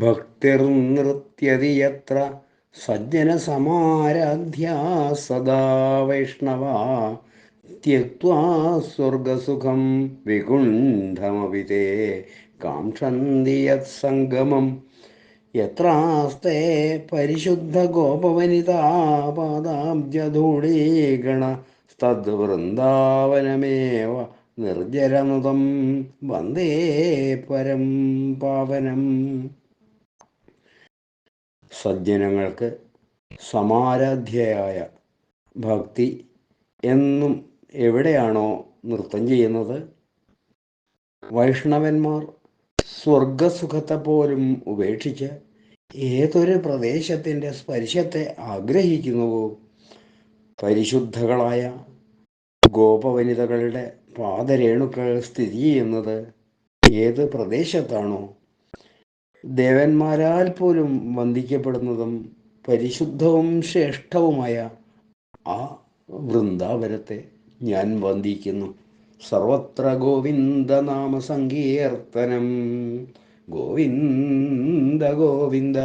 ഭക്തിർനൃത്യതി യത്ര സജ്ജനസമാരാധ്യാ സദാ വൈഷ്ണവ त्यक्त्वा स्वर्गसुखं विकुण्ठमपि ते काङ्क्षन्ति यत्सङ्गमं यत्रास्ते പരിശുദ്ധഗോപവനിതാപാദാബ്ജധൂളീഗണസ്തദ്വൃന്ദാവനമേവ നിർജ്ജരനുതം വന്ദേ പരം പാവനം സജ്ജനങ്ങൾക്ക് സമാരാധ്യയായ ഭക്തി എന്നും എവിടെയാണോ നൃത്തം ചെയ്യുന്നത്? വൈഷ്ണവന്മാർ സ്വർഗസുഖത്തെ പോലും ഉപേക്ഷിച്ച് ഏതൊരു പ്രദേശത്തിന്റെ സ്പർശത്തെ ആഗ്രഹിക്കുന്നുവോ? പരിശുദ്ധകളായ ഗോപവനിതകളുടെ പാദരേണുക്കൾ സ്ഥിതി ചെയ്യുന്നത് ഏത് പ്രദേശത്താണോ? ദേവന്മാരാൽ പോലും വന്ദിക്കപ്പെടുന്നതും പരിശുദ്ധവും ശ്രേഷ്ഠവുമായ ആ വൃന്ദാവനത്തെ ഞാൻ വന്ദിക്കുന്നു. സർവത്ര ഗോവിന്ദ നാമ സങ്കീർത്തനം. ഗോവിന്ദ ഗോവിന്ദ.